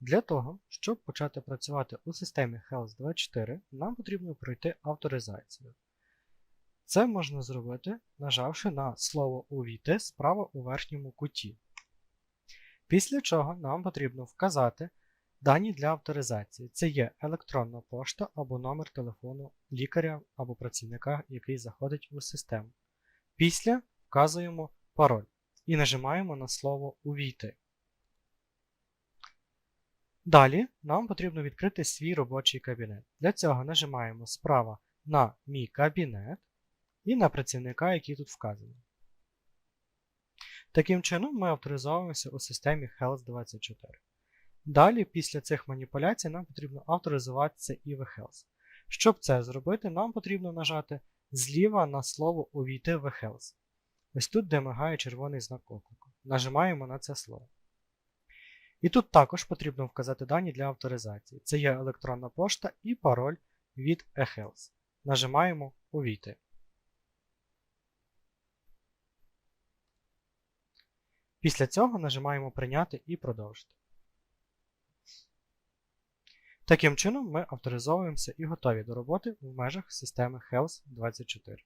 Для того, щоб почати працювати у системі Health24, нам потрібно пройти авторизацію. Це можна зробити, нажавши на слово Увійти справа у верхньому куті. Після чого нам потрібно вказати дані для авторизації. Це є електронна пошта або номер телефону лікаря або працівника, який заходить у систему. Після вказуємо пароль і нажимаємо на слово Увійти. Далі нам потрібно відкрити свій робочий кабінет. Для цього нажимаємо справа на Мій кабінет і на працівника, який тут вказаний. Таким чином ми авторизовуємося у системі Health24. Далі, після цих маніпуляцій, нам потрібно авторизуватися і в Health. Щоб це зробити, нам потрібно нажати зліва на слово Увійти в Health. Ось тут, де мигає червоний знак оклику. Нажимаємо на це слово. І тут також потрібно вказати дані для авторизації. Це є електронна пошта і пароль від eHealth. Нажимаємо Увійти. Після цього нажимаємо Прийняти і продовжити. Таким чином ми авторизовуємося і готові до роботи в межах системи Health 24.